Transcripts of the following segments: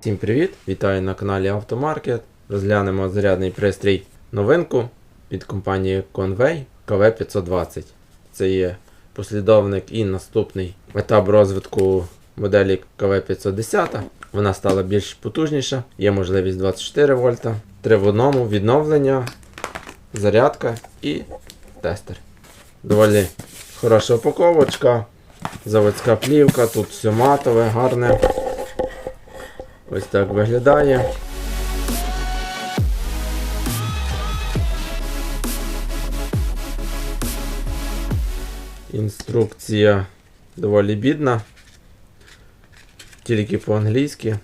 Всім привіт! Вітаю на каналі Автомаркет. Розглянемо зарядний пристрій новинку від компанії Conway KV520. Це є послідовник і наступний етап розвитку моделі KV510. Вона стала більш потужніша, є можливість 24 вольта, 3 в одному відновлення, зарядка і тестер. Доволі хороша упаковочка, заводська плівка, тут все матове, гарне. Ось так виглядає. Інструкція доволі бідна. Тільки по-англійськи.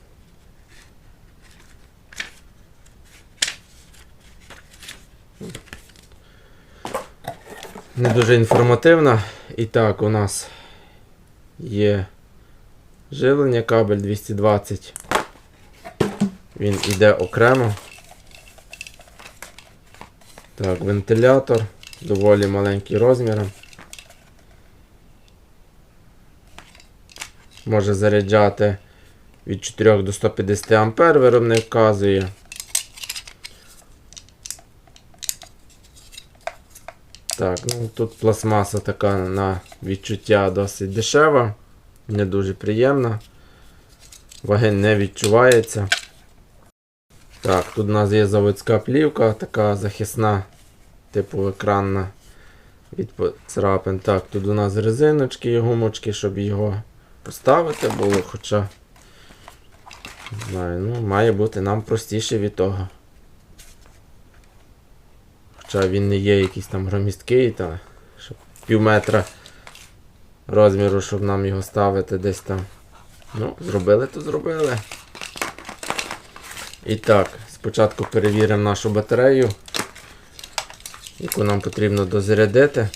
Не дуже інформативна. І так, у нас є живлення, кабель 220. Він іде окремо. Так, вентилятор доволі маленький розміром. Може заряджати від 4 до 150 А виробник вказує. Так, ну тут пластмаса така на відчуття досить дешева, не дуже приємна. Ваги не відчувається. Так, тут у нас є заводська плівка, така захисна, типу екранна від царапин. Так, тут у нас резиночки і гумочки, щоб його поставити було, хоча не знаю, ну, має бути нам простіше від того. Хоча він не є якийсь там громісткий, та, щоб пів метра розміру, щоб нам його ставити десь там. Ну, зробили, то зробили. І так, спочатку перевіримо нашу батарею, яку нам потрібно дозарядити.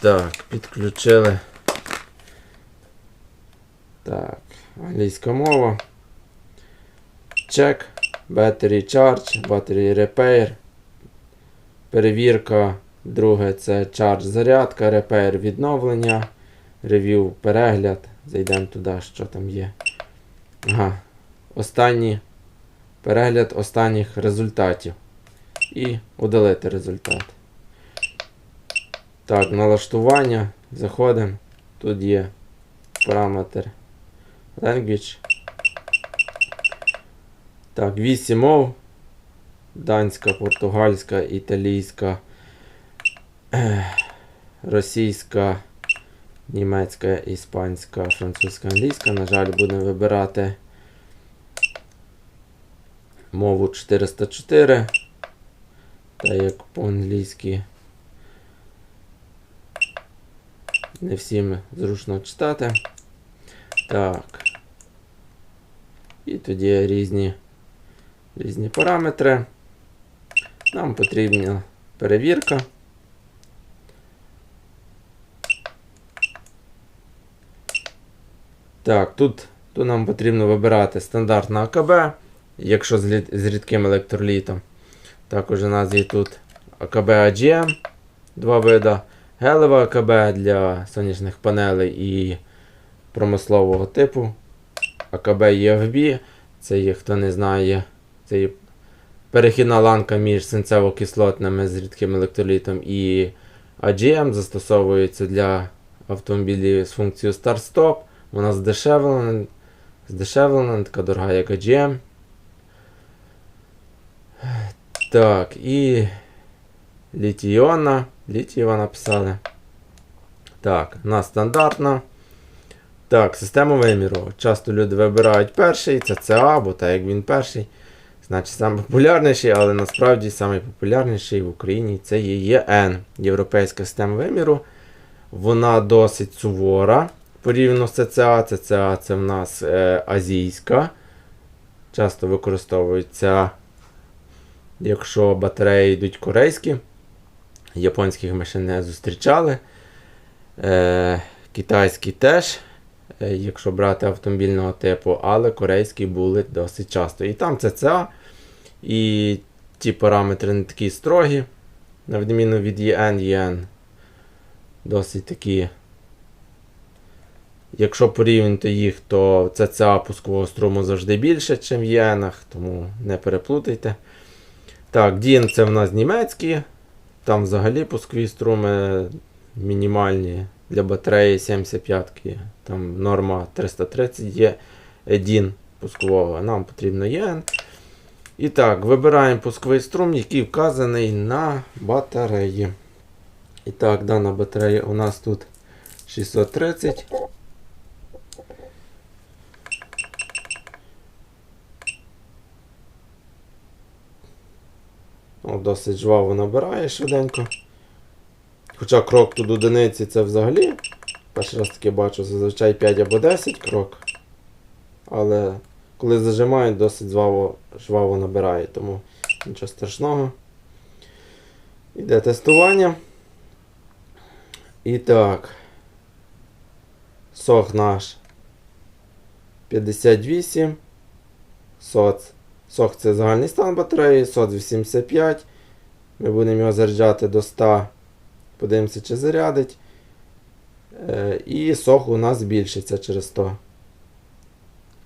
Так, підключили. Так, англійська мова. Check, battery charge, battery repair. Перевірка. Друге це charge зарядка, repair відновлення. Рев'ю перегляд. Зайдемо туди, що там є. Ага. Останній перегляд останніх результатів. І удалити результат. Так, налаштування. Заходимо. Тут є параметр Language. Так, 8 мов. Данська, португальська, італійська, російська, німецька, іспанська, французька, англійська. На жаль, будемо вибирати мову 404. Та як по-англійськи не всім зручно читати. Так. І тоді різні, різні параметри. Нам потрібна перевірка. Так, тут, тут нам потрібно вибирати стандартне АКБ, якщо з, з рідким електролітом. Також у нас є тут АКБ AGM, два вида. Гелеве АКБ для сонячних панелей і промислового типу. АКБ EFB, це є, хто не знає, це є перехідна ланка між синцево-кислотними з рідким електролітом і AGM застосовується для автомобілів з функцією старт-стоп. Вона здешевлена, здешевлена, така дорога, як AGM. Так, і літій-іонна. Літієва написали. Так, на стандартна. Так, систему виміру. Часто люди вибирають перший, це ЦА, бо так як він перший. Значить, найпопулярніший, але насправді найпопулярніший в Україні це є ЄН, Європейська система виміру. Вона досить сувора. Порівняно з ЦЦА. ЦЦА це в нас е, азійська. Часто використовується, якщо батареї йдуть корейські. Японських ми ще не зустрічали. Е, китайські теж, е, якщо брати автомобільного типу, але корейські були досить часто. І там ЦЦА, і ті параметри не такі строгі, на відміну від ЄН, ЄН досить такі Якщо порівняти їх, то ЦЦА пускового струму завжди більше, ніж в єнах, тому не переплутайте. Так, DIN це в нас німецькі. Там взагалі пускові струми мінімальні для батареї 75 ки Там норма 330 є DIN пускового, нам потрібно єн. І так, вибираємо пусковий струм, який вказаний на батареї. І так, дана батарея у нас тут 630. О, досить жваво набирає швиденько. Хоча крок тут одиниці це взагалі. Перший раз таки бачу, зазвичай 5 або 10 крок. Але коли зажимають, досить жваво, жваво набирає, тому нічого страшного. Іде тестування. І так. Сох наш 58. Соц. Сох це загальний стан батареї, соц 85. Ми будемо його заряджати до 100. Подивимося, чи зарядить. Е, І сох у нас збільшиться через 100.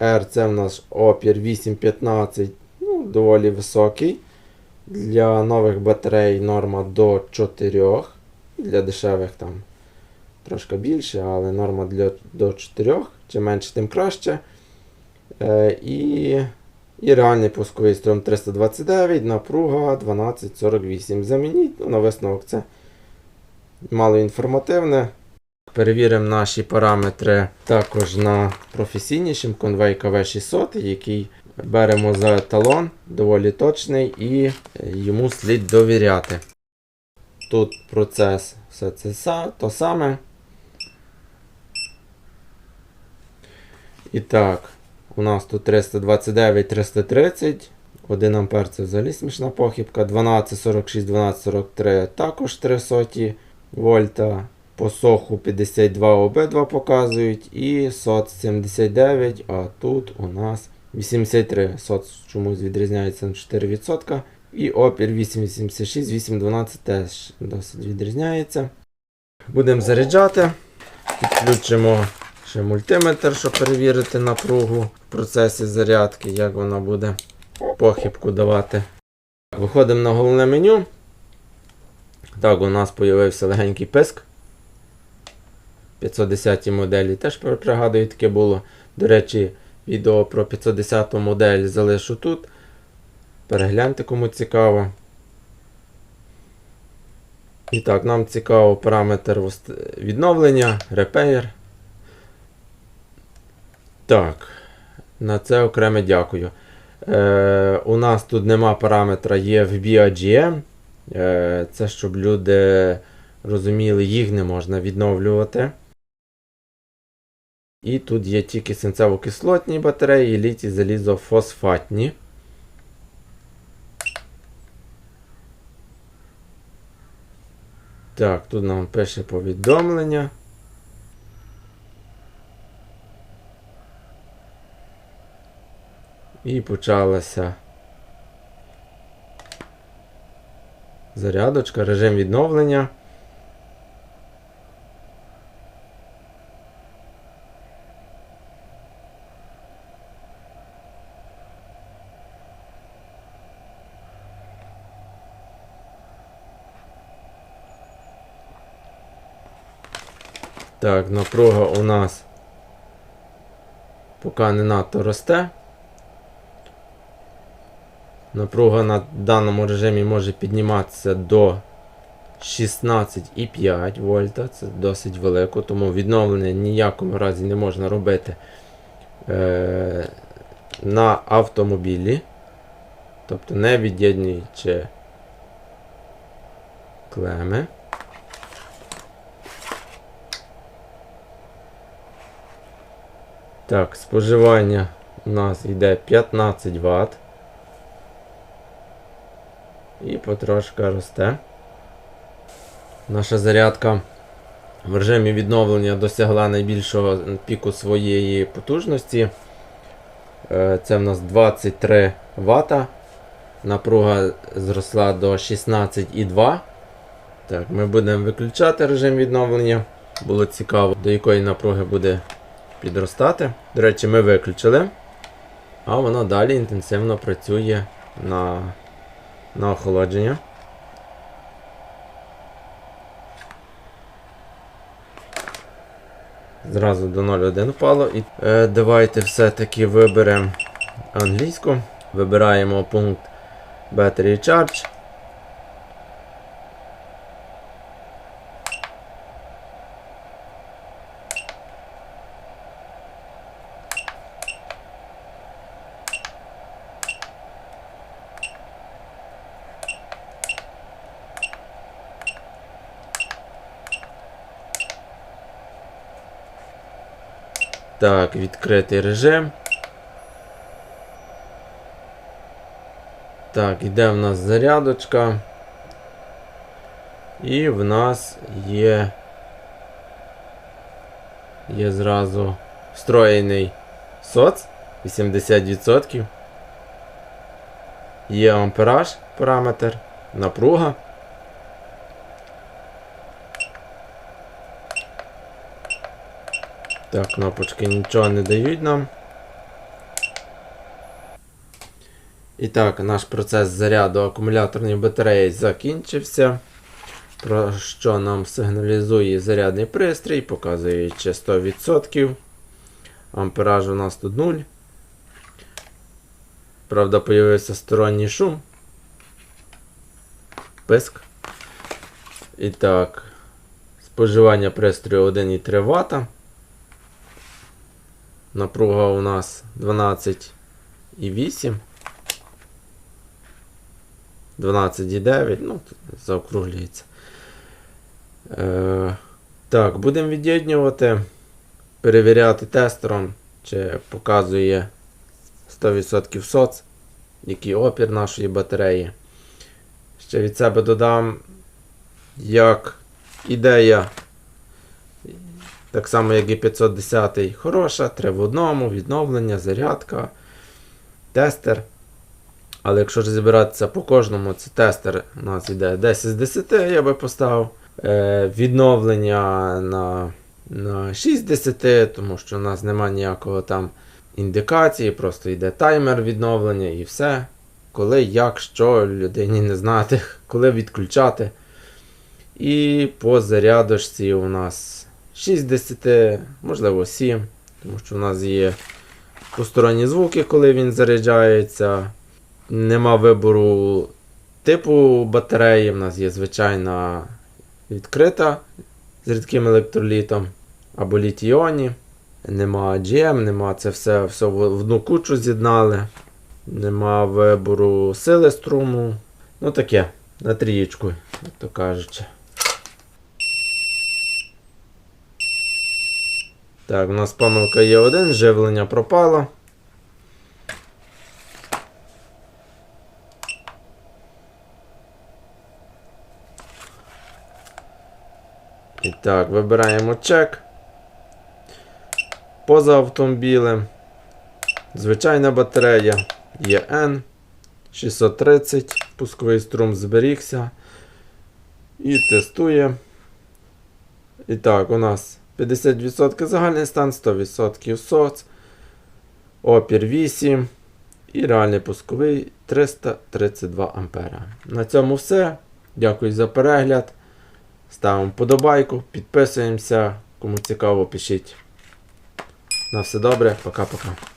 R це в нас опір 815, ну, доволі високий. Для нових батарей норма до 4. Для дешевих там трошки більше, але норма для, до 4. Чим менше, тим краще. Е, і, і реальний пусковий струм 329, напруга 1248. Замініть ну, на висновок це мало інформативне. Перевіримо наші параметри також на професійнішим конвей КВ600, який беремо за еталон, доволі точний і йому слід довіряти. Тут процес все це то саме. І так, у нас тут 329, 330. 1 ампер це взагалі смішна похибка. 1246, 1243 також 300 вольта. По соху 52 обидва показують. І соц 79, а тут у нас 83. Соц чомусь відрізняється на 4%. І опір 886, 812 теж досить відрізняється. Будемо заряджати. Підключимо ще мультиметр, щоб перевірити напругу в процесі зарядки, як вона буде похибку давати. Виходимо на головне меню. Так, у нас з'явився легенький писк. 510 моделі теж пригадую, таке було. До речі, відео про 510 модель залишу тут. Перегляньте, кому цікаво. І так, нам цікаво параметр відновлення, репейр. Так, на це окреме дякую. Е, у нас тут нема параметра EFB AGM. Е, це щоб люди розуміли, їх не можна відновлювати. І тут є тільки синцево-кислотні батареї літій залізофосфатні. Так, тут нам пише повідомлення. І почалася зарядочка, режим відновлення. Так, напруга у нас поки не надто росте. Напруга на даному режимі може підніматися до 16,5 вольта. Це досить велико, тому відновлення ніякому разі не можна робити е, на автомобілі. Тобто не від'єднуючи клеми. Так, споживання у нас йде 15 Вт. І потрошка росте. Наша зарядка в режимі відновлення досягла найбільшого піку своєї потужності. Е, Це в нас 23 Вт. Напруга зросла до 16,2. Так, ми будемо виключати режим відновлення. Було цікаво, до якої напруги буде підростати. До речі, ми виключили. А воно далі інтенсивно працює на, на охолодження. Зразу до 0,1 впало. І, е, давайте все-таки виберемо англійську. Вибираємо пункт Battery Charge. Так, відкритий режим. Так, іде в нас зарядочка. І в нас є. Є зразу встроєний соц 80%. Є ампераж параметр, напруга. Так, кнопочки нічого не дають нам. І так, наш процес заряду акумуляторної батареї закінчився. Про що нам сигналізує зарядний пристрій, показуючи 100%. Ампераж у нас тут 0. Правда, появився сторонній шум. Писк. І так, споживання пристрою 1,3 Вт. Напруга у нас 12,8. 12,9, ну, заокруглюється. Е, так, будемо від'єднювати, перевіряти тестером, чи показує 100% соц, який опір нашої батареї. Ще від себе додам, як ідея, так само, як і 510 хороша, 3 в одному, відновлення, зарядка, тестер. Але якщо ж збиратися по кожному, це тестер у нас йде 10 з 10, я би поставив. Е, відновлення на, на 6 з 10, тому що у нас немає ніякого там індикації, просто йде таймер відновлення і все. Коли, як, що, людині не знати, коли відключати. І по зарядочці у нас 6 10, можливо 7, тому що у нас є посторонні звуки, коли він заряджається. Нема вибору типу батареї. У нас є звичайна відкрита з рідким електролітом або літій-іоні. Нема GM, нема це все, все в одну кучу з'єднали. Нема вибору сили струму. Ну таке, на трієчку, як то кажучи. Так, у нас помилка є один, живлення пропало. І так, вибираємо чек. Поза автомобілем. Звичайна батарея ЄН 630. Пусковий струм зберігся. І тестує. І так, у нас 50% загальний стан, 100% соц. Опір 8. І реальний пусковий 332 ампера. На цьому все. Дякую за перегляд. Ставимо подобайку, підписуємося. Кому цікаво, пишіть. На все добре, пока-пока.